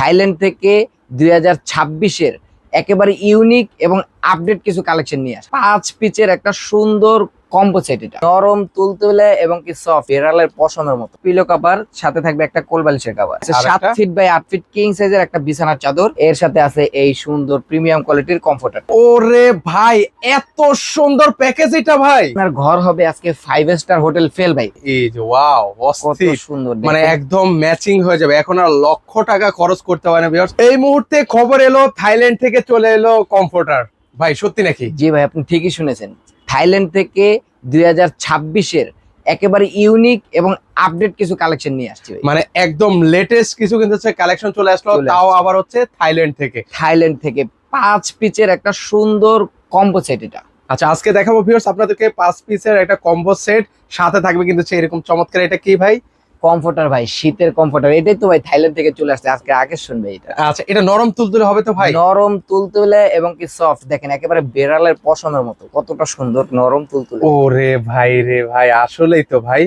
Thailand থেকে দুই হাজার ছাব্বিশের একেবারে ইউনিক এবং আপডেট কিছু কালেকশন নিয়ে আসে। পাঁচ পিচের একটা সুন্দর কম্বো সেট এটা। নরম তুলতুলে এবং কি সফট বিড়ালের পশমের মতো। পিলো কাভার সাথে থাকবে একটা কোলবালিশের কাভার সাত ফিট বাই আট ফিট কিং সাইজের একটা বিছানার চাদর। এর সাথে আছে এই সুন্দর প্রিমিয়াম কোয়ালিটির কমফোর্টার ওরে ভাই এত সুন্দর প্যাকেজ এটা ভাই! আপনার ঘর হবে আজকে ফাইভ স্টার হোটেল ফেল ভাই। এই যে ওয়াও অস্থির। সুন্দর মানে একদম ম্যাচিং হয়ে যাবে। এখন আর লক্ষ টাকা খরচ করতে হয় না এই মুহূর্তে খবর এলো থাইল্যান্ড থেকে চলে এলো কমফোর্টার ভাই সত্যি নাকি? জি ভাই আপনি ঠিকই শুনেছেন। থাইল্যান্ড থেকে দুই হাজার ছাব্বিশের একেবারে ইউনিক এবং আপডেট কিছু কালেকশন নিয়ে আসছি মানে একদম লেটেস্ট কিছু কিন্তু কালেকশন চলে আসলো তাও আবার হচ্ছে থাইল্যান্ড থেকে। থাইল্যান্ড থেকে পাঁচ পিচের একটা সুন্দর কম্বো সেট এটা। আচ্ছা আজকে দেখাবো ভিউয়ার্স আপনাদেরকে পাঁচ পিসের একটা কম্বো সেট সাথে থাকবে কিন্তু সেই এরকম চমৎকার। এটা কি ভাই? কমফোর্টার ভাই শীতের কমফোর্টার এটাই তো ভাই থাইল্যান্ড থেকে চলে আসছে। আজকে আগে শুনবে এটা। আচ্ছা এটা নরম তুলতুলে হবে তো ভাই? নরম তুলতুলে এবং কি সফট দেখেন একেবারে বেড়ালের পশমের মতো। কতটা সুন্দর নরম তুলতুলে। ওরে ভাই রে ভাই আসলেই তো ভাই।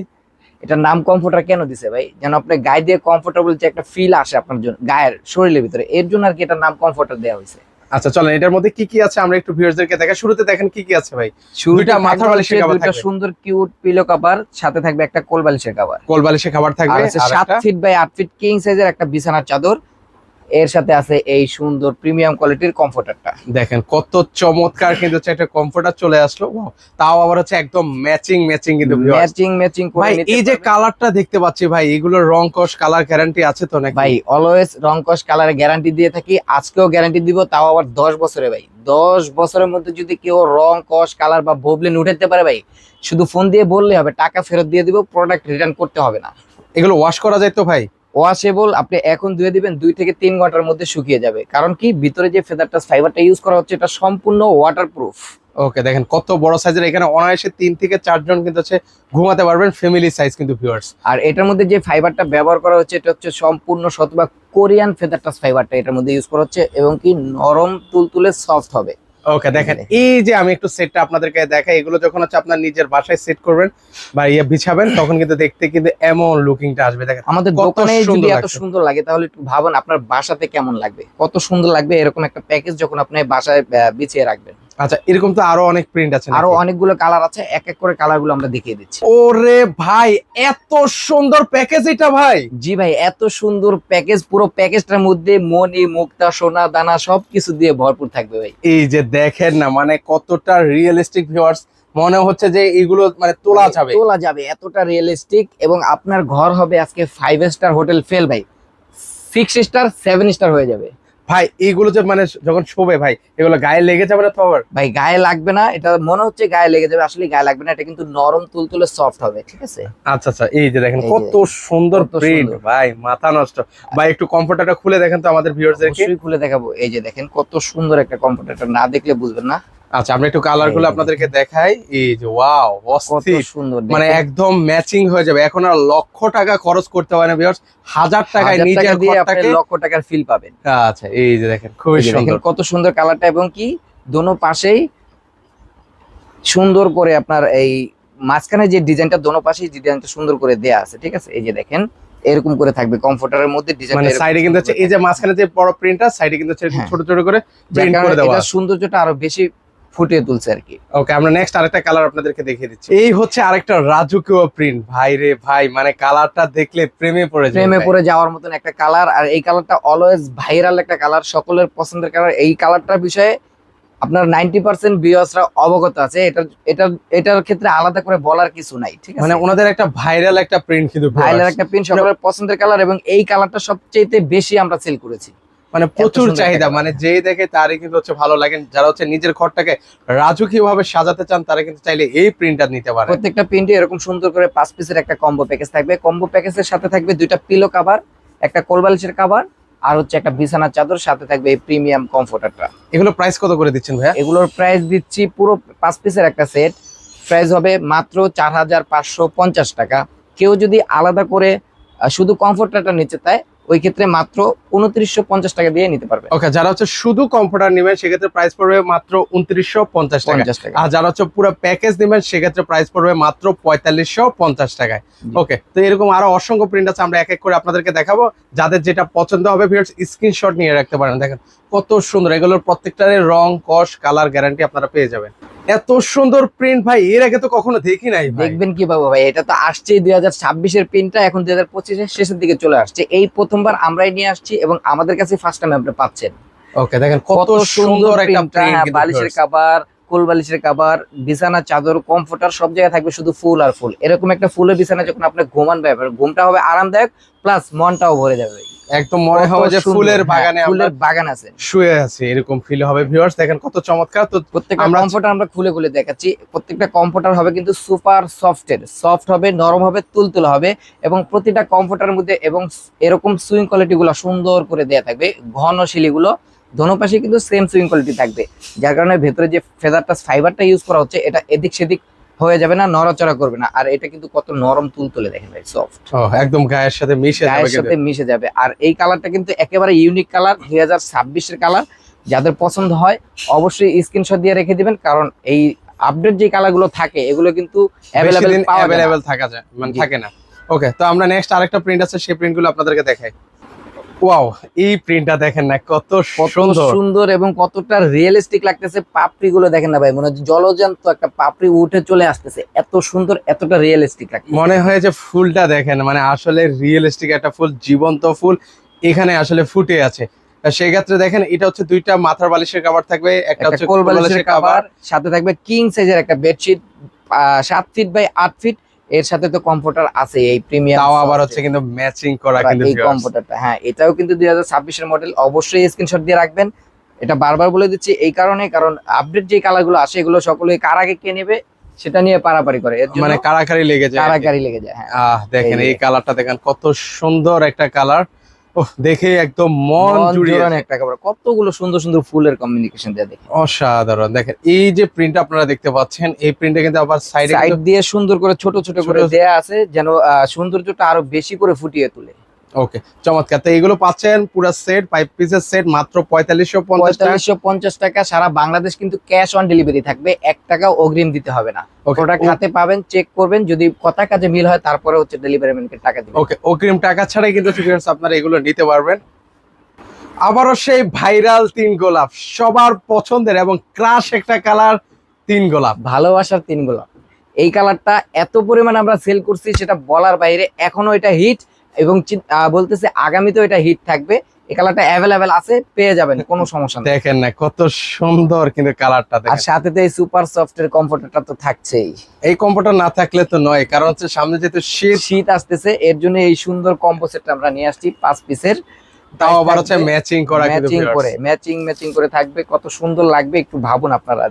এটার নাম কমফোর্টার কেন দিছে ভাই? যেন আপনি গায়ে দিয়ে কমফোর্টেবল যে একটা ফিল আসে আপনার জন্য গায়ের শরীরের ভিতরে। এর জন্য আর কি এটার নাম কমফোর্টার দেওয়া হয়েছে। আচ্ছা চলেন এটার মধ্যে কি কি আছে? আমরা একটু ভিউয়ার্সদেরকে দেখা শুরুতে দেখেন কি কি আছে ভাই? শুরুটা দুইটা মাথার বালিশের হচ্ছে দুইটা। সুন্দর কিউট পিলো কভার সাথে থাকবে একটা কোল বালিশের কোলবালিশের কোল বালিশের খাবার আর থাকবে আর সাত একটা? ফিট বাই 8 ফিট কিং সাইজের একটা বিছানার চাদর। এর সাথে আছে এই সুন্দর প্রিমিয়াম কোয়ালিটির কমফোর্টারটা। দেখেন কত চমৎকার কিন্তু হচ্ছে একটা কমফোর্টার চলে আসলো। তাও আবার হচ্ছে একদম ম্যাচিং ম্যাচিং কিন্তু ম্যাচিং ম্যাচিং ভাই এই যে কালারটা দেখতে পাচ্ছি ভাই এগুলোর রং কস কালার গ্যারান্টি আছে তো নাকি? ভাই অলওয়েজ রং কস কালারে গ্যারান্টি দিয়ে থাকি আজকেও গ্যারান্টি দিব তাও আবার দশ বছরে ভাই। দশ বছরের মধ্যে যদি কেউ রং কস কালার বা ভবলেন উঠাতে পারে ভাই শুধু ফোন দিয়ে বললে হবে টাকা ফেরত দিয়ে দিব প্রোডাক্ট রিটার্ন করতে হবে না। এগুলো ওয়াশ করা যায় তো ভাই? ওয়াশেবল আপনি এখন ধুয়ে দিবেন দুই থেকে তিন ঘণ্টার মধ্যে শুকিয়ে যাবে। কারণ কি? ভিতরে যে ফেদার টাচ ফাইবারটা ইউজ করা হচ্ছে এটা সম্পূর্ণ ওয়াটারপ্রুফ ওকে দেখেন কত বড় সাইজের এখানে অনায়াসে তিন থেকে চারজন কিন্তু হচ্ছে ঘুমাতে পারবেন ফ্যামিলি সাইজ কিন্তু ভিউয়ার্স আর এটার মধ্যে যে ফাইবারটা ব্যবহার করা হচ্ছে এটা হচ্ছে সম্পূর্ণ শতভাগ কোরিয়ান ফেদার টাচ ফাইবারটা এটার মধ্যে ইউজ করা হচ্ছে এবং কি নরম তুলতুলে সফট হবে। ওকে দেখেন এই যে আমি একটু সেটটা আপনাদেরকে দেখাই এগুলো যখন হচ্ছে আপনার নিজের বাসায় সেট করবেন বা ইয়ে বিছাবেন তখন কিন্তু দেখতে কিন্তু এমন লুকিংটা আসবে। দেখেন আমাদের দোকানে যদি এত সুন্দর লাগে তাহলে একটু ভাবুন আপনার বাসাতে কেমন লাগবে কত সুন্দর লাগবে এরকম একটা প্যাকেজ যখন আপনি বাসায় বিছিয়ে রাখবেন। আচ্ছা এরকম তো আরও অনেক প্রিন্ট আছে আরও অনেকগুলো কালার আছে এক এক করে কালারগুলো আমরা দেখিয়ে দিচ্ছি। ওরে ভাই এত সুন্দর প্যাকেজ এটা ভাই! জি ভাই এত সুন্দর প্যাকেজ পুরো প্যাকেজটার মধ্যে মনি মুক্তা সোনা দানা সবকিছু দিয়ে ভরপুর থাকবে ভাই। এই যে দেখেন না মানে কতটা রিয়েলিস্টিক ভিউয়ার্স মনে হচ্ছে যে এগুলো মানে তোলা যাবে। তোলা যাবে এতটা রিয়েলিস্টিক এবং আপনার ঘর হবে আজকে ফাইভ স্টার হোটেল ফেল ভাই। সিক্স স্টার সেভেন স্টার হয়ে যাবে। ভাই এইগুলো যে মানে যখন শোবে ভাই এগুলো গায়ে লেগে যাবে না তো আবার? ভাই গায়ে লাগবে না এটা মনে হচ্ছে গায়ে লেগে যাবে আসলে গায়ে লাগবে না এটা কিন্তু নরম তুলতুলে সফট হবে ঠিক আছে? আচ্ছা আচ্ছা এই যে দেখেন কত সুন্দর প্রিন্ট ভাই মাথা নষ্ট। ভাই একটু কমফোর্টারটা খুলে দেখেন তো আমাদের ভিউয়ার্সদেরকে খুলে দেখাবো। এই যে দেখেন কত সুন্দর একটা কম্পিউটারটা না দেখলে বুঝবেন না। আচ্ছা আমরা একটু কালারগুলো আপনাদেরকে দেখাই। এই যে ওয়াও কত অস্থির সুন্দর মানে একদম ম্যাচিং হয়ে যাবে। এখন আর লক্ষ টাকা খরচ করতে হয় না ভিউয়ার্স হাজার টাকায় নিজের দিয়ে আপনি ঘরটাকে লক্ষ টাকার ফিল পাবেন। আচ্ছা এই যে দেখেন দেখেন সুন্দর। কত সুন্দর কালারটা এবং কি দোনো পাশেই সুন্দর করে আপনার এই মাঝখানে যে ডিজাইনটা দোনো পাশেই ডিজাইনটা সুন্দর করে দেয়া আছে ঠিক আছে? এই যে দেখেন এরকম করে থাকবে কমফোর্টারের মধ্যে ডিজাইন মানে সাইডে কিন্তু হচ্ছে এই যে মাঝখানে যে বড় প্রিন্টটা সাইডে কিন্তু হ্যাঁ। ছোট ছোট করে প্রিন্ট করে দেওয়া এটা সৌন্দর্যটা আরও বেশি ফুটিয়ে তুলছে আর কি। ওকে আমরা নেক্সট আরেকটা কালার আপনাদেরকে দেখিয়ে দিচ্ছি। এই হচ্ছে আরেকটা রাজকীয় প্রিন্ট ভাই রে ভাই মানে কালারটা দেখলে প্রেমে পড়ে যায় প্রেমে। পড়ে যাওয়ার মতন একটা কালার আর এই কালারটা অলওয়েজ ভাইরাল একটা কালার সকলের পছন্দের কালার এই কালারটার বিষয়ে আপনার নাইনটি পার্সেন্ট বিয়সরা অবগত আছে। এটা এটা এটার ক্ষেত্রে আলাদা করে বলার কিছু নাই ঠিক আছে? মানে ওনাদের একটা ভাইরাল একটা প্রিন্ট কিন্তু ভাইরাল একটা প্রিন্ট সকলের পছন্দের কালার এবং এই কালারটা সবচেয়ে বেশি আমরা সেল করেছি। মানে প্রচুর চাহিদা মানে যেই দেখে তারই কিন্তু হচ্ছে ভালো লাগে। যারা হচ্ছে নিজের ঘরটাকে রাজকীয় ভাবে সাজাতে চান তারা কিন্তু চাইলে এই প্রিন্টটা নিতে পারে প্রত্যেকটা প্রিন্টে এরকম সুন্দর করে পাঁচ পিসের একটা কম্বো প্যাকেজ থাকবে। কম্বো প্যাকেজের সাথে থাকবে দুইটা পিলো কাভার একটা কোলবালিশের কাভার আর হচ্ছে একটা বিছানার চাদর সাথে থাকবে এই প্রিমিয়াম কমফোর্টারটা এগুলো প্রাইস কত করে দিচ্ছেন ভাইয়া? এগুলোর প্রাইস দিচ্ছি পুরো পাঁচ পিসের একটা সেট প্রাইস হবে মাত্র চার হাজার পাঁচশো পঞ্চাশ টাকা। কেউ যদি আলাদা করে শুধু কমফোর্টারটা নিতে চায় ওই ক্ষেত্রে মাত্র উনত্রিশশো পঞ্চাশ টাকা দিয়ে নিতে পারবে। ওকে যারা হচ্ছে শুধু কম্পিউটার নেবেন সেক্ষেত্রে প্রাইস পড়বে মাত্র উনত্রিশশো পঞ্চাশ টাকা। আর যারা হচ্ছে পুরো প্যাকেজ নেবেন সেক্ষেত্রে প্রাইস পড়বে মাত্র পঁয়তাল্লিশশো পঞ্চাশ টাকায়। ওকে তো এরকম আরও অসংখ্য প্রিন্ট আছে আমরা এক এক করে আপনাদেরকে দেখাবো। যাদের যেটা পছন্দ হবে ভিউয়ার্স স্ক্রিনশট নিয়ে রাখতে পারেন। দেখেন কত সুন্দর এগুলোর প্রত্যেকটারে রং কস কালার গ্যারান্টি আপনারা পেয়ে যাবেন। এত সুন্দর প্রিন্ট ভাই এর আগে তো কখনো দেখি নাই দেখবেন কি পাবো ভাই এটা তো আসছে দুই হাজার ছাব্বিশের পিনটা এখন দুই হাজার পঁচিশের শেষের দিকে চলে আসছে। এই প্রথমবার আমরাই নিয়ে আসছি এবং আমাদের কাছে ফার্স্ট টাইম আপনি পাচ্ছেন। ওকে দেখেন কত সুন্দর একটা হ্যাঁ, বালিশের কাবার কোল বালিশের কাবার বিছানা চাদর কমফোর্টার সব জায়গায় থাকবে শুধু ফুল আর ফুল। এরকম একটা ফুলের বিছানা যখন আপনি ঘুমান ব্যাপার ঘুমটা হবে আরামদায়ক প্লাস মনটাও ভরে যাবে। একদম মনে হবে যে ফুলের হ্যাঁ, বাগানে ফুলের বাগান আছে। শুয়ে আছি এরকম ফিল হবে। ভিউয়ার্স দেখেন কত চমৎকার। তো প্রত্যেকটা আমরা- কমফোর্টার আমরা খুলে খুলে দেখাচ্ছি। প্রত্যেকটা কমফোর্টার হবে কিন্তু সুপার সফটের সফট হবে নরম হবে তুলতুলে হবে এবং প্রতিটা কমফোর্টার মধ্যে এবং এরকম সুইং কোয়ালিটি গুলো সুন্দর করে দেয়া থাকবে। ঘন শিলিগুলো দোনো পাশে কিন্তু সেম সুইং কোয়ালিটি থাকবে। যার কারণে ভেতরে যে ফেদারটা ফাইবারটা ইউজ করা হচ্ছে এটা এদিক সেদিক হয়ে যাবে না নড়াচড়া করবে না। আর এটা কিন্তু কত নরম তুলতুলে দেখেন ভাই সফট একদম গায়ের সাথে মিশে যাবে গায়ের সাথে মিশে যাবে। আর এই কালারটা কিন্তু একেবারে ইউনিক কালার দুই ছাব্বিশের কালার যাদের পছন্দ হয় অবশ্যই স্ক্রিনশট দিয়ে রেখে দিবেন কারণ এই আপডেট যে কালারগুলো থাকে এগুলো কিন্তু অ্যাভেলেবেল পাওয়া। অ্যাভেলেবেল থাকা যায় মানে থাকে না। ওকে তো আমরা নেক্সট আরেকটা প্রিন্ট আছে সেই প্রিন্টগুলো আপনাদেরকে দেখাই। ওয়াও এই প্রিন্টটা দেখেন না কত সুন্দর। সুন্দর এবং কতটা রিয়েলিস্টিক লাগতেছে পাপড়ি গুলো দেখেন না ভাই মনে হচ্ছে জলজান্ত একটা পাপড়ি উঠে চলে আসতেছে এত সুন্দর এতটা রিয়েলিস্টিক লাগছে। মনে হয় যে ফুলটা দেখেন মানে আসলে রিয়েলিস্টিক একটা ফুল জীবন্ত ফুল এখানে আসলে ফুটে আছে। তা সেই ক্ষেত্রে দেখেন এটা হচ্ছে দুইটা মাথার বালিশের কভার থাকবে একটা হচ্ছে কোল বালিশের কভার সাথে থাকবে কিং সাইজের একটা বেডশিট সাত ফিট বাই আট ফিট এর সাথে তো কম্পিউটার আছে এই প্রিমিয়াম তাও আবার হচ্ছে কিন্তু ম্যাচিং করা কিন্তু এই কম্পিউটারটা হ্যাঁ এটাও কিন্তু দুই হাজার ছাব্বিশের মডেল অবশ্যই স্ক্রিনশট দিয়ে রাখবেন। এটা বারবার বলে দিচ্ছি এই কারণে কারণ আপডেট যে কালারগুলো আসে এগুলো সকলে কার আগে কে নেবে সেটা নিয়ে পারাপারি করে। এর মানে কারাকারি লেগে যায়। কারাকারি লেগে যায় হ্যাঁ। আহ দেখেন এই কালারটা দেখেন কত সুন্দর একটা কালার দেখে একদম মন জুড়ে জুড়িয়ে একটা কাপড়। কতগুলো সুন্দর সুন্দর ফুলের কমিউনিকেশন দেয়া দেখে অসাধারণ। দেখেন এই যে প্রিন্ট আপনারা দেখতে পাচ্ছেন এই প্রিন্টটা কিন্তু আবার সাইডে দিয়ে সুন্দর করে ছোট ছোট করে দেয়া আছে যেন আহ, সৌন্দর্যটা আরও বেশি করে ফুটিয়ে তোলে। ওকে চমৎকার। তো এগুলো পাচ্ছেন পুরো সেট ফাইভ পিসের সেট মাত্র পঁয়তাল্লিশশো পঁয়তাল্লিশশো পঞ্চাশ টাকা সারা বাংলাদেশ কিন্তু ক্যাশ অন ডেলিভারি থাকবে। এক টাকা অগ্রিম দিতে হবে না। প্রোডাক্ট হাতে পাবেন চেক করবেন যদি কথা কাজে মিল হয় তারপরে হচ্ছে ডেলিভারি ম্যানকে টাকা দিবেন। ওকে অগ্রিম টাকা ছাড়াই কিন্তু আপনারা এগুলো নিতে পারবেন। আবারও সেই ভাইরাল তিন গোলাপ সবার পছন্দের এবং ক্রাশ একটা কালার তিন গোলাপ। ভালোবাসার তিন গোলাপ। এই কালারটা এত পরিমাণ আমরা সেল করছি সেটা বলার বাইরে এখনও এটা হিট এবং বলতেছে আগামীতেও এটা হিট থাকবে। এই কালারটা অ্যাভেলেবেল আছে পেয়ে যাবেন কোনো সমস্যা নেই। দেখেন না কত সুন্দর কিন্তু কালারটা আর সাথে তো এই সুপার সফটের কমফোর্টারটা তো থাকছেই। এই কম্পিউটার না থাকলে তো নয় কারণ হচ্ছে সামনে যেহেতু শীত শীত আসতেছে এর জন্য এই সুন্দর কম্বো সেটটা আমরা নিয়ে আসছি পাঁচ পিসের তাও আবার হচ্ছে ম্যাচিং করা ম্যাচিং করে ম্যাচিং ম্যাচিং করে থাকবে কত সুন্দর লাগবে একটু ভাবুন আপনারা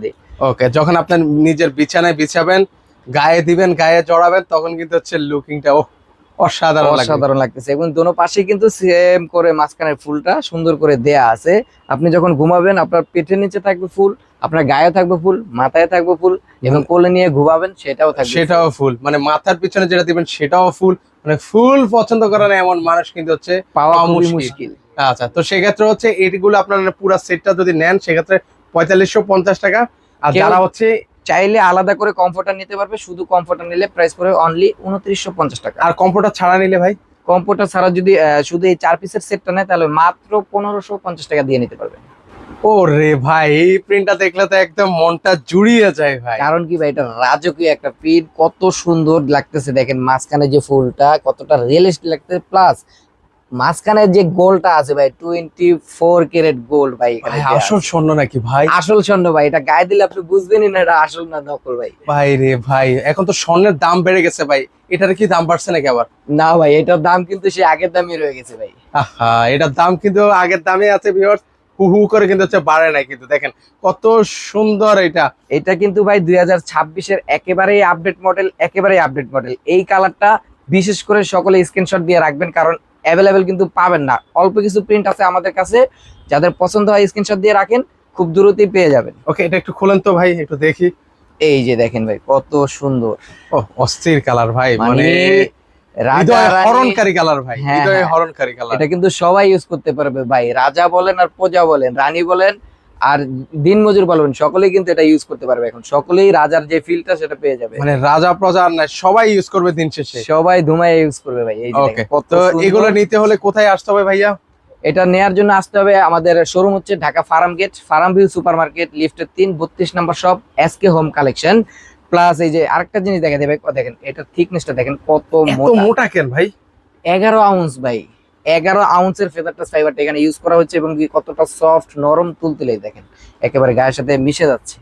ওকে যখন আপনার নিজের বিছানায় বিছাবেন গায়ে দিবেন গায়ে জড়াবেন তখন কিন্তু হচ্ছে লুকিংটা ও অসাধারণ অসাধারণ লাগতেছে। এবং দোনো পাশে কিন্তু সেম করে মাঝখানের ফুলটা সুন্দর করে দেয়া আছে। আপনি যখন ঘুমাবেন আপনার পেটের নিচে থাকবে ফুল আপনার গায়ে থাকবে ফুল মাথায় থাকবে ফুল এবং কোলে নিয়ে ঘুমাবেন সেটাও থাকবে সেটাও ফুল। মানে মাথার পিছনে যেটা দিবেন সেটাও ফুল। মানে ফুল পছন্দ করে না এমন মানুষ কিন্তু হচ্ছে পাওয়া। মুশকিল। আচ্ছা তো সেক্ষেত্রে হচ্ছে এইগুলো আপনার পুরো সেটটা যদি নেন সেক্ষেত্রে পঁয়তাল্লিশশো পঞ্চাশ টাকা। আর যারা হচ্ছে চাইলে আলাদা করে কমফোর্টার নিতে পারবে শুধু কমফোর্টার নিলে প্রাইস পড়বে অনলি উনত্রিশশো পঞ্চাশ টাকা। আর কম্পিউটার ছাড়া নিলে ভাই? কম্পিউটার ছাড়া যদি শুধু এই চার পিসের সেটটা নেয় তাহলে মাত্র পনেরোশো পঞ্চাশ টাকা দিয়ে নিতে পারবে। ও রে ভাই এই প্রিন্টটা দেখলে তো একদম মনটা জুড়িয়ে যায় ভাই। কারণ কি ভাই এটা রাজকীয় একটা প্রিন্ট কত সুন্দর লাগতেছে। দেখেন মাঝখানে যে ফুলটা কতটা রিয়েলিস্টিক লাগতেছে প্লাস মাঝখানে যে গোলটা আছে ভাই টোয়েন্টি ফোর ক্যারেট গোল্ড ভাই আসল স্বর্ণ নাকি ভাই? আসল স্বর্ণ ভাই এটা গায়ে দিলে আপনি বুঝবেনই না এটা আসল না নকল ভাই। ভাই রে ভাই এখন তো স্বর্ণের দাম বেড়ে গেছে ভাই এটার কি দাম বাড়ছে নাকি আবার? না ভাই এটার দাম কিন্তু সে আগের দামই রয়ে গেছে ভাই। আহা এটার দাম কিন্তু আগের দামে আছে ভিউয়ার্স হু হু করে কিন্তু হচ্ছে বাড়ে নাই কিন্তু দেখেন কত সুন্দর এটা। এটা কিন্তু ভাই দুই হাজার ছাব্বিশের একেবারেই আপডেট মডেল একেবারেই আপডেট মডেল এই কালারটা বিশেষ করে সকলে স্ক্রিনশট দিয়ে রাখবেন কারণ অ্যাভেলেবেল কিন্তু পাবেন না। অল্প কিছু প্রিন্ট আছে আমাদের কাছে যাদের পছন্দ হয় স্ক্রিনশট দিয়ে রাখেন খুব দ্রুতই পেয়ে যাবেন। ওকে এটা একটু খুলেন তো ভাই একটু দেখি। এই যে দেখেন ভাই কত সুন্দর। ও অস্থির কালার ভাই মানে মানে রাজা হরণকারী কালার ভাই হ্যাঁ, হ্যাঁ। হরণকারী কালার এটা কিন্তু সবাই ইউজ করতে পারবে ভাই। রাজা বলেন আর প্রজা বলেন রানী বলেন আর দিন মজুর বলবেন সকলেই কিন্তু এটা ইউজ করতে পারবে এখন। সকলেই রাজার যে ফিলটা সেটা পেয়ে যাবে। মানে রাজা প্রজা আর সবাই ইউজ করবে দিন শেষে। সবাই ধুমায় ইউজ করবে ভাই এই যে কত তো এগুলো নিতে হলে কোথায় আসতে হবে ভাইয়া? এটা নেয়ার জন্য আসতে হবে আমাদের শোরুম হচ্ছে Dhaka farm gate farm view super market লিফটের তিন বত্রিশ number shop SK home collection plus এই যে আরেকটা জিনিস দেখা দেবে দেখেন এটা থিকনেসটা দেখেন কত মোটা। মোটা কেন ভাই? এগারো আউন্স ভাই। এগারো আউন্সের ফেদারটা ফাইবারটা এখানে ইউজ করা হচ্ছে এবং কি কতটা সফট নরম তুলতুলে দেখেন। একেবারে গায়ের সাথে মিশে যাচ্ছে।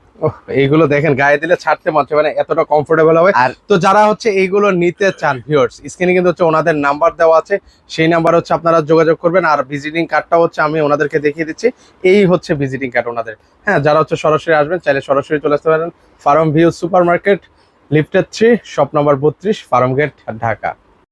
এইগুলো দেখেন গায়ে দিলে ছাড়তে মারছে মানে এতটা কমফোর্টেবল হবে। আর তো যারা হচ্ছে এইগুলো নিতে চান ভিউয়ার্স স্ক্রিনে কিন্তু হচ্ছে ওনাদের নাম্বার দেওয়া আছে। সেই নাম্বার হচ্ছে আপনারা যোগাযোগ করবেন। আর ভিজিটিং কার্ডটা হচ্ছে আমি ওনাদেরকে দেখিয়ে দিচ্ছি। এই হচ্ছে ভিজিটিং কার্ড ওনাদের। হ্যাঁ যারা হচ্ছে সরাসরি আসবেন চাইলে সরাসরি চলে আসতে পারেন। ফার্ম ভিউ সুপার মার্কেট লিফটের থ্রি শপ নাম্বার বত্রিশ ফার্ম গেট ঢাকা।